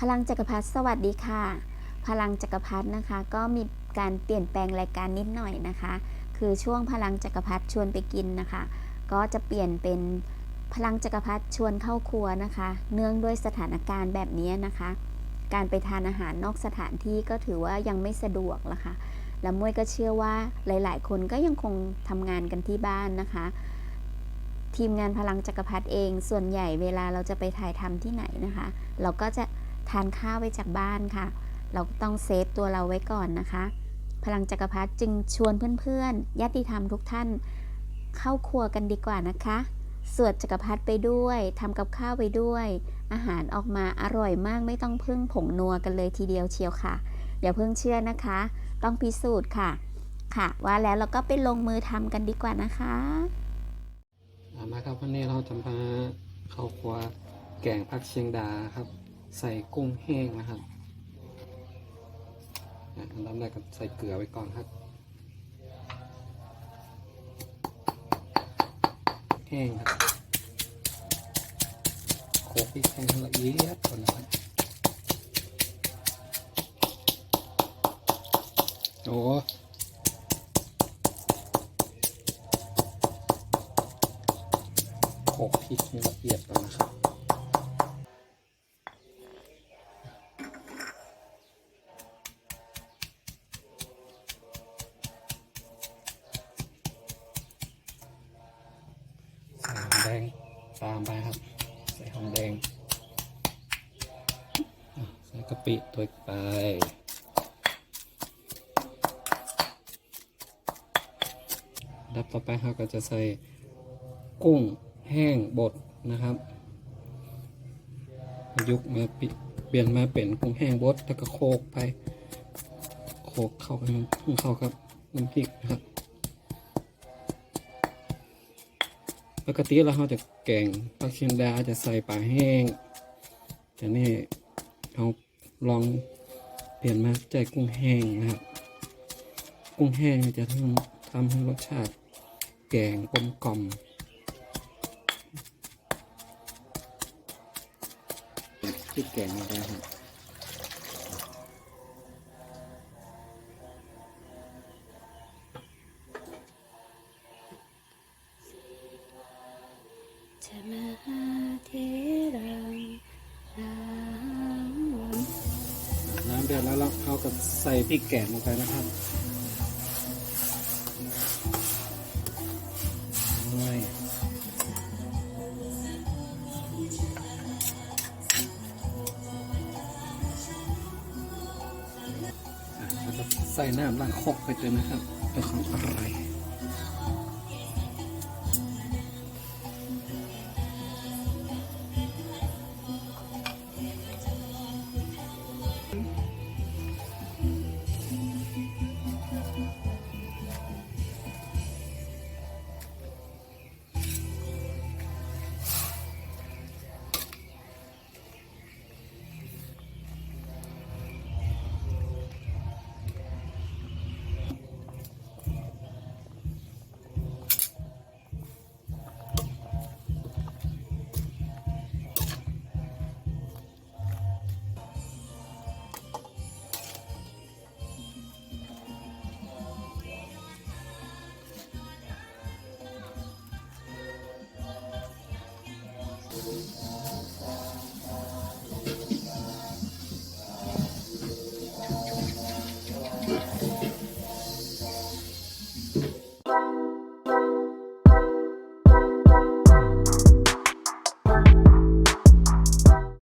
พลังจักรพรรดิสวัสดีค่ะ พลังจักรพรรดินะคะก็มีการเปลี่ยนแปลงรายการนิดหน่อยนะคะ คือช่วงพลังจักรพรรดิชวนไปกินนะคะ ก็จะเปลี่ยนเป็นพลังจักรพรรดิชวนเข้าครัวนะคะ เนื่องด้วยสถานการณ์แบบนี้นะคะ การไปทานอาหารนอกสถานที่ก็ถือว่ายังไม่สะดวกนะคะ และมวยก็เชื่อว่าหลาย ๆ คนก็ยังคงทำงานกันที่บ้านนะคะ ทีมงานพลังจักรพรรดิเอง ส่วนใหญ่เวลาเราจะไปถ่ายทำที่ไหนนะคะ เราก็จะ ทานข้าวไว้จากบ้านค่ะ เราก็ต้องเซฟตัวเราไว้ก่อนนะคะ พลังจักรพรรดิจึงชวนเพื่อนๆญาติธรรมทุกท่าน เข้าครัวกันดีกว่านะคะ สวดจักรพรรดิไปด้วยทำกับข้าวไปด้วย อาหารออกมาอร่อยมากไม่ต้องพึ่งผงนัวกันเลยทีเดียวเชียวค่ะอย่าเพิ่งเชื่อนะคะ ต้องพิสูจน์ค่ะ ค่ะ ว่าแล้วเราก็ไปลงมือทำกันดีกว่านะคะมาครับวันนี้เราจะมาเข้าครัวแกงผักเชียงดาครับ ใส่กุ้งแห้งนะครับอันดับแรกก็ใส่เกลือไว้ก่อนครับ แห้งครับโขกพริกแห้งละเอียดก่อนนะครับโอ้โขกพริกละเอียดก่อนนะครับ งตามไปครับ ใส่หอมแดง ใส่กะปิตัวไปดับต่อไปเราก็จะใส่กุ้งแห้งบดนะครับยุกมาปเปลี่ยนมาเป็นกุ้งแห้งบดแล้วก็โคกไป โคกเข้าไปมันเข้ากับน้ำพริกนะครับ ปกติแล้วเราจะแกงปลาเชียงดาจะใส่ปลาแห้งแต่นี่เราลองเปลี่ยนมาใจกุ้งแห้งนะครับ กุ้งแห้งจะทำทำให้รสชาติแกงกลมกล่อมที่แกงมาได้ครับ จะมาเทรังน้ำเดือดแล้วเราเข้าก็ใส่พริกแกงลงไปนะครับใส่น้ำล้างคกไปเลยนะครับเพื่อความอร่อย